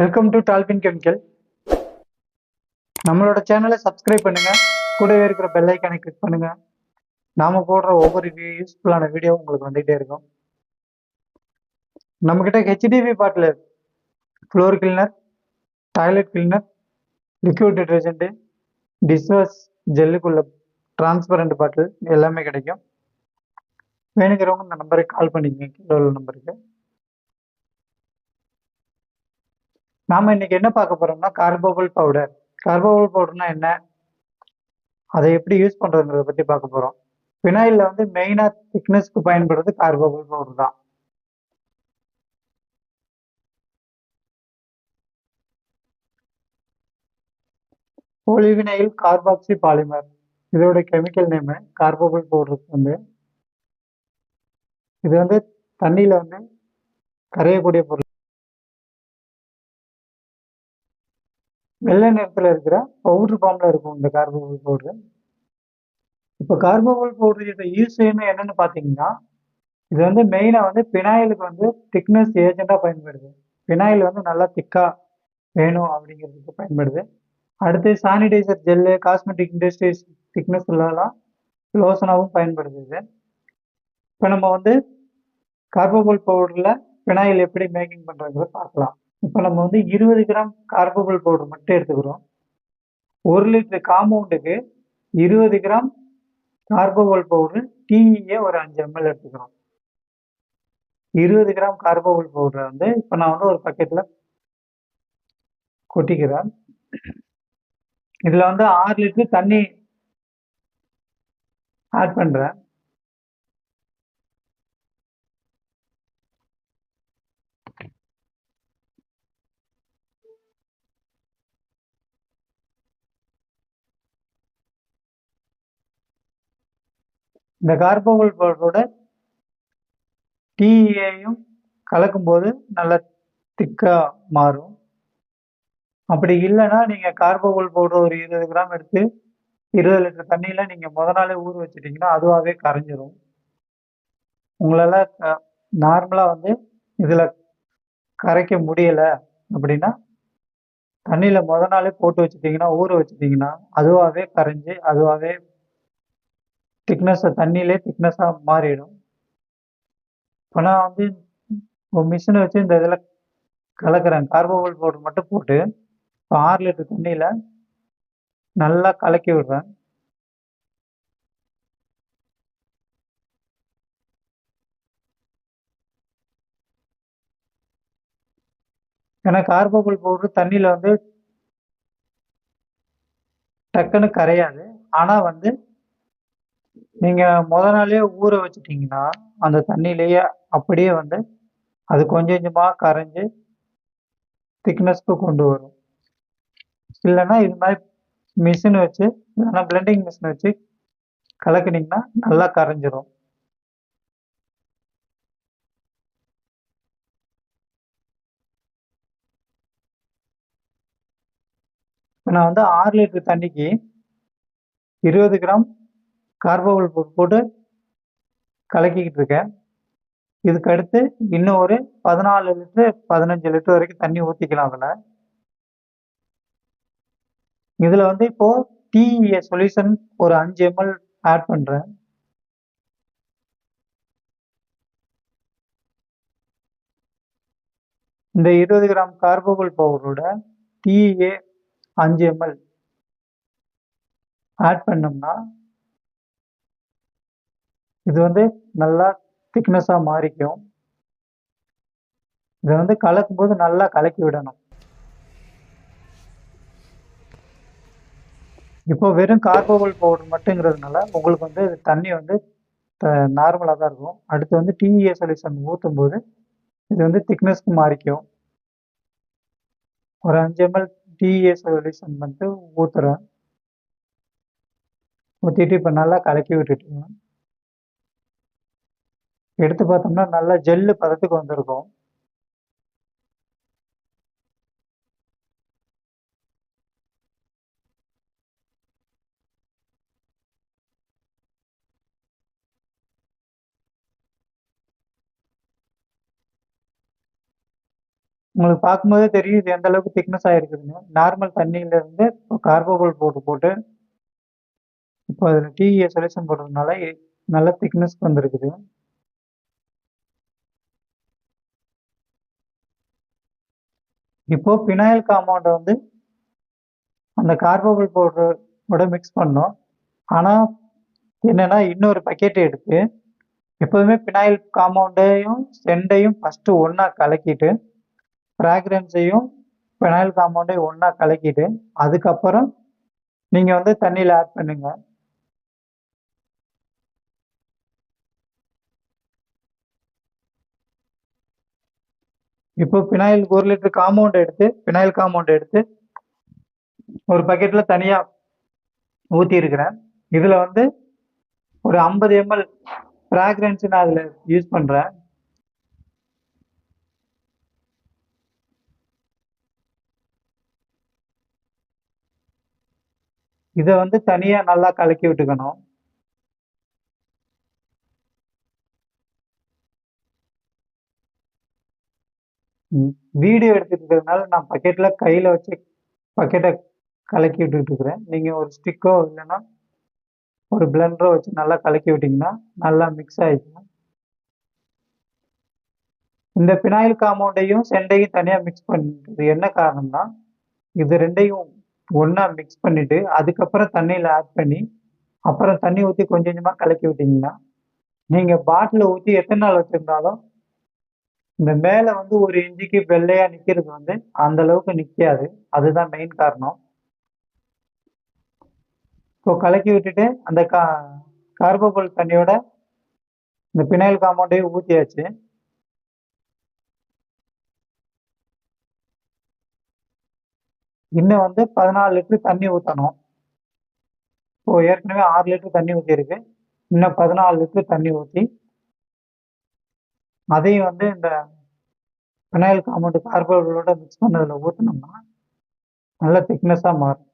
Welcome to dolphin chemical நம்மளோட சேனலை subscribe பண்ணுங்க. கூடவே இருக்கிற பெல் ஐக்கானை கிளிக் பண்ணுங்க. நாம போடுற ஒவ்வொரு யூஸ்ஃபுல்லான வீடியோ உங்களுக்கு வந்துகிட்டே இருக்கும். நம்மக்கிட்ட HDV bottle floor cleaner toilet cleaner liquid detergent dishwash ஜெல்லுக்குள்ள transparent bottle எல்லாமே கிடைக்கும். வேணுங்கிறவங்க இந்த நம்பருக்கு கால் பண்ணிக்கங்க. கீழே உள்ள நம்பருக்கு நாம இன்னைக்கு என்ன பார்க்க போறோம்னா கார்போபல் பவுடர் கார்போபல் பவுடர்னா என்ன? அதை எப்படி யூஸ் பண்றதுங்கிறத பத்தி பார்க்க போறோம். பினாயில்ல வந்து மெயினா திக்னஸ்க்கு பயன்படுறது கார்போபல் பவுடர் தான். ஒளிவினையில் கார்பாக்சி பாலிமர் இதோட கெமிக்கல் நேம் கார்போபல் பவுடருக்கு வந்து இது வந்து தண்ணியில வந்து கரையக்கூடிய பொருள். வெள்ளை நிறத்தில் இருக்கிற பவுடர் ஃபார்மில் இருக்கும் இந்த கார்போபல் பவுடர் இப்போ கார்போபல் பவுடர் யூஸ் செய்யணும் என்னன்னு பார்த்தீங்கன்னா இது வந்து மெயினாக வந்து பினாயிலுக்கு வந்து திக்னஸ் ஏஜெண்டாக பயன்படுது. பினாயில் வந்து நல்லா திக்காக வேணும் அப்படிங்கிறதுக்கு பயன்படுது. அடுத்து sanitiser gel cosmetic industries thickness எல்லாம் லோசனாகவும் பயன்படுது இது. இப்போ நம்ம வந்து கார்போபல் பவுடரில் பினாயில் எப்படி மேக்கிங் பண்ணுறதுங்கிறத பார்க்கலாம். இப்போ நம்ம வந்து இருபது கிராம் கார்போபிள் பவுடர் மட்டும் எடுத்துக்கிறோம். ஒரு லிட்டர் காம்பவுண்டுக்கு இருபது கிராம் கார்போபல் பவுடர் டீயே ஒரு அஞ்சு எம்எல் எடுத்துக்கிறோம். இருபது கிராம் கார்போபல் பவுடரை வந்து இப்போ நான் வந்து ஒரு பக்கெட்டில் கொட்டிக்கிறேன். இதில் வந்து ஆறு லிட்டர் தண்ணி ஆட் பண்ணுறேன் இந்த கார்போகல் பவுடரோட டீயையும் கலக்கும்போது நல்லா திக்காக மாறும். அப்படி இல்லைன்னா நீங்கள் கார்போகல் பவுடர் ஒரு இருபது கிராம் எடுத்து இருபது லிட்டர் தண்ணியில் நீங்கள் முத நாளே ஊற வச்சிட்டிங்கன்னா அதுவாகவே கரைஞ்சிரும். உங்களால் நார்மலாக வந்து இதில் கரைக்க முடியலை அப்படின்னா தண்ணியில் முத நாளே போட்டு வச்சிட்டிங்கன்னா ஊற வச்சிட்டிங்கன்னா அதுவாகவே கரைஞ்சி அதுவாகவே திக்னஸ் தண்ணியிலே திக்னஸாக மாறிடும். இப்போ நான் வந்து ஒரு மிஷினை வச்சு இந்த இதில் கலக்கிறேன். கார்போபிள் பவுடர் மட்டும் போட்டு இப்போ ஆறு லிட்டர் தண்ணியில் நல்லா கலக்கி விடுறேன். ஏன்னா கார்போபிள் பவுடர் தண்ணியில் வந்து டக்குன்னு கரையாது. ஆனால் வந்து நீங்க முத நாளே ஊற வச்சுட்டீங்கன்னா அந்த தண்ணியிலேயே அப்படியே வந்து அது கொஞ்சம் கொஞ்சமா கரைஞ்சி திக்னஸ்க்கு கொண்டு வரும். இல்லைன்னா இது மாதிரி மிஷின் வச்சு இல்லைன்னா பிளெண்டிங் மிஷின் வச்சு கலக்குனீங்கன்னா நல்லா கரைஞ்சிரும். இப்போ நான் வந்து ஆறு லிட்டர் தண்ணிக்கு இருபது கிராம் கார்போவல் போட்டு கலக்கிக்கிட்டு இருக்கேன். இதுக்கு அடுத்து இன்னும் ஒரு பதினாலு லிட்டரு பதினஞ்சு லிட்டர் வரைக்கும் தண்ணி ஊற்றிக்கலாம் அதில். இதில் வந்து இப்போ டிஇஏ சொல்யூஷன் ஒரு அஞ்சு எம்எல் ஆட் பண்ணுறேன் இந்த இருபது கிராம் கார்போகல் பவுடரோட டிஏ அஞ்சு எம்எல் ஆட் பண்ணோம்னா இது வந்து நல்லா திக்னஸாக மாறிக்கும். இதை வந்து கலக்கும் போது நல்லா கலக்கி விடணும். இப்போ வெறும் கார்போகல் பவுடர் மட்டுங்கிறதுனால உங்களுக்கு வந்து தண்ணி வந்து நார்மலாக தான் இருக்கும். அடுத்து வந்து டிஇஏ சொல்யூஷன் ஊற்றும் போது இது வந்து திக்னஸ்க்கு மாறிக்கும். ஒரு அஞ்சு எம்எல் டிஇஏ சொல்யூஷன் வந்து ஊற்றுறேன் ஊற்றிட்டு இப்போ நல்லா கலக்கி விட்டுட்டு எடுத்து பார்த்தோம்னா நல்லா ஜெல்லு பதத்துக்கு வந்திருக்கும். உங்களுக்கு பார்க்கும்போதே தெரியும் இது எந்த அளவுக்கு திக்னஸ் ஆகிருக்குதுன்னு நார்மல் தண்ணியிலேருந்து இப்போ கார்போகோல் போட்டு போட்டு இப்போ அதில் டிஇஏ சொல்யூஷன் போடுறதுனால நல்ல திக்னஸ் வந்துருக்குது. இப்போ பினாயில் காம்பவுண்டை வந்து அந்த கார்போகோல் பவுடரோட மிக்ஸ் பண்ணோம். ஆனால் என்னென்னா இன்னொரு பக்கெட் எடுத்து எப்போதுமே பினாயில் காம்பவுண்டையும் செண்டையும் ஃபஸ்ட்டு ஒன்றா கலக்கிட்டு ஃப்ராக்ரன்ஸையும் பினாயில் காம்பவுண்டையும் ஒன்றா கலக்கிட்டு அதுக்கப்புறம் நீங்கள் வந்து தண்ணியில் ஆட் பண்ணுங்க. இப்போ பினாயில் ஒரு லிட்டர் காம்பவுண்ட் எடுத்து பினாயில் காம்பவுண்ட் எடுத்து ஒரு பக்கெட்டில் தனியாக ஊற்றி இருக்கிறேன் இதில் வந்து ஒரு ஐம்பது எம்எல் ஃப்ராக்ரன்ஸ் நான் அதில் யூஸ் பண்ணுறேன் இதை வந்து தனியாக நல்லா கலக்கி விட்டுக்கணும். வீடியோ எடுத்துட்டு இருக்கிறதுனால நான் பக்கெட்டில் கையில் வச்சு பக்கெட்டை கலக்கி விட்டுட்டு இருக்கிறேன் நீங்கள் ஒரு ஸ்டிக்கோ இல்லைன்னா ஒரு பிளண்டரோ வச்சு நல்லா கலக்கி விட்டிங்கன்னா நல்லா மிக்ஸ் ஆகிக்கும் இந்த பினாயில் காம்பவுண்டையும் செண்டையும் தனியாக மிக்ஸ் பண்ணுறது என்ன காரணம்னா இது ரெண்டையும் ஒன்றா மிக்ஸ் பண்ணிவிட்டு அதுக்கப்புறம் தண்ணியில் ஆட் பண்ணி அப்புறம் தண்ணி ஊற்றி கொஞ்சம் கொஞ்சமாக கலக்கி விட்டிங்கன்னா நீங்கள் பாட்டில் ஊற்றி எத்தனை நாள் வச்சுருந்தாலும் இந்த மேலே வந்து ஒரு இஞ்சிக்கு வெள்ளையா நிற்கிறது வந்து அந்த அளவுக்கு நிற்காது அதுதான் மெயின் காரணம். ஸோ கலக்கி விட்டுட்டு அந்த கா கார்போபல் தண்ணியோட இந்த பினைல் காம்பவுண்டையும் ஊற்றியாச்சு இன்னும் வந்து பதினாலு லிட்டர் தண்ணி ஊற்றணும் ஸோ ஏற்கனவே ஆறு லிட்டர் தண்ணி ஊற்றிருக்கு இன்னும் பதினாலு லிட்டர் தண்ணி ஊற்றி அதையும் வந்து இந்த பினாயில் காம்பவுண்டு கார்போகளோட மிக்ஸ் பண்ணதில் ஊற்றினோம்னா நல்ல திக்னஸாக மாறும்.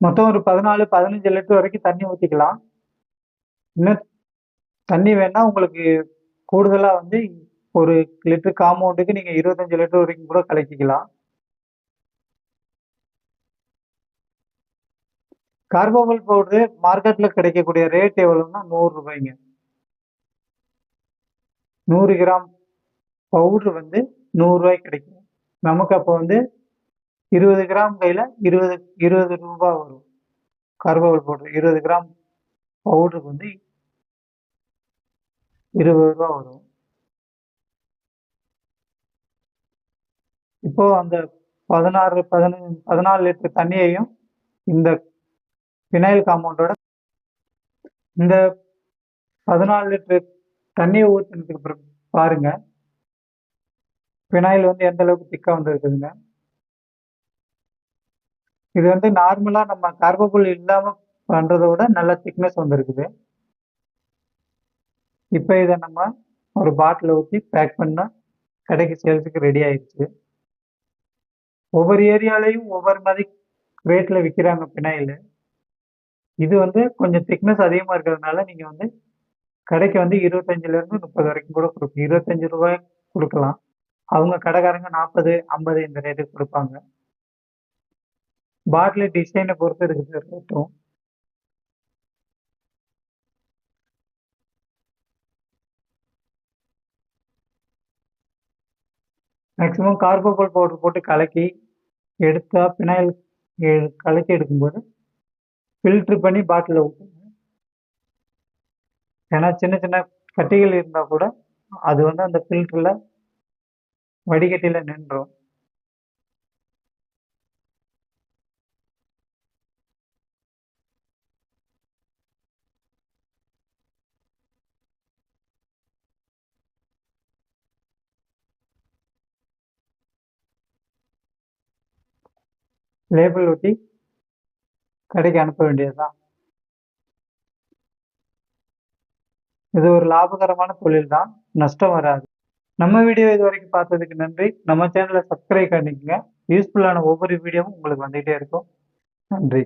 மொத்தம் ஒரு பதினாலு பதினஞ்சு லிட்டர் வரைக்கும் தண்ணி ஊற்றிக்கலாம் இன்னும் தண்ணி வேணால் உங்களுக்கு கூடுதலாக வந்து ஒரு லிட்டர் காம்பவுண்டுக்கு நீங்கள் இருபத்தஞ்சு லிட்டர் வரைக்கும் கூட கலக்கிக்கலாம். கார்போபல் பவுடரு மார்க்கெட்டில் கிடைக்கக்கூடிய ரேட் எவ்வளோன்னா நூறு ரூபாய்ங்க. நூறு கிராம் பவுடர் வந்து நூறுரூவாய்க்கு கிடைக்கும். நமக்கு அப்போ வந்து இருபது கிராம் கையில் இருபது இருபது ரூபா வரும். கருவேப்பிலை பவுட்ரு இருபது கிராம் பவுடருக்கு வந்து இருபது ரூபா வரும். இப்போ அந்த பதினாறு பதினஞ்சு பதினாலு லிட்டர் தண்ணியையும் இந்த பினாயில் காம்பவுண்டோட இந்த பதினாலு லிட்டர் தண்ணியை ஊற்றினதுக்கு பாருங்க. பினாயில் வந்து எந்த அளவுக்கு திக்காக வந்துருக்குதுங்க. இது வந்து நார்மலாக நம்ம கார்போபுல் இல்லாமல் பண்ணுறத விட நல்ல திக்னஸ் வந்துருக்குது இப்போ இதை நம்ம ஒரு பாட்டில் ஊற்றி பேக் பண்ணால் கடைக்கு சேல்ஸுக்கு ரெடி ஆயிடுச்சு ஒவ்வொரு ஏரியாலையும் ஒவ்வொரு மாதிரி ரேட்டில் விற்கிறாங்க பினாயில் இது வந்து கொஞ்சம் திக்னஸ் அதிகமாக இருக்கிறதுனால நீங்கள் வந்து கடைக்கு வந்து இருபத்தஞ்சிலேருந்து முப்பது வரைக்கும் கூட கொடுக்கும் இருபத்தஞ்சி ரூபாய் கொடுக்கலாம். அவங்க கடைக்காரங்க நாற்பது ஐம்பது இந்த ரேட்டுக்கு கொடுப்பாங்க. பாட்டில் டிசைனை பொறுத்து இருக்குது ரேட்டும் மேக்ஸிமம் கார்போகோல் பவுடர் போட்டு கலக்கி எடுத்தா பினாயில் கலக்கி எடுக்கும்போது ஃபில்ட்ரு பண்ணி பாட்டிலில் ஊற்றுங்க ஏன்னா சின்ன சின்ன கட்டிகள் இருந்தால் கூட அது வந்து அந்த ஃபில்டரில் வடிகட்டியில் நின்றோம். லேபிள் ஒட்டி கடைக்கு அனுப்ப வேண்டியதுதான். இது ஒரு லாபகரமான தொழில் தான் நஷ்டம் வராது. நம்ம வீடியோ இது வரைக்கும் பார்த்ததுக்கு நன்றி. நம்ம சேனலை சப்ஸ்கிரைப் பண்ணிக்கங்க. யூஸ்ஃபுல்லான ஒவ்வொரு வீடியோவும் உங்களுக்கு வந்துகிட்டே இருக்கும். நன்றி.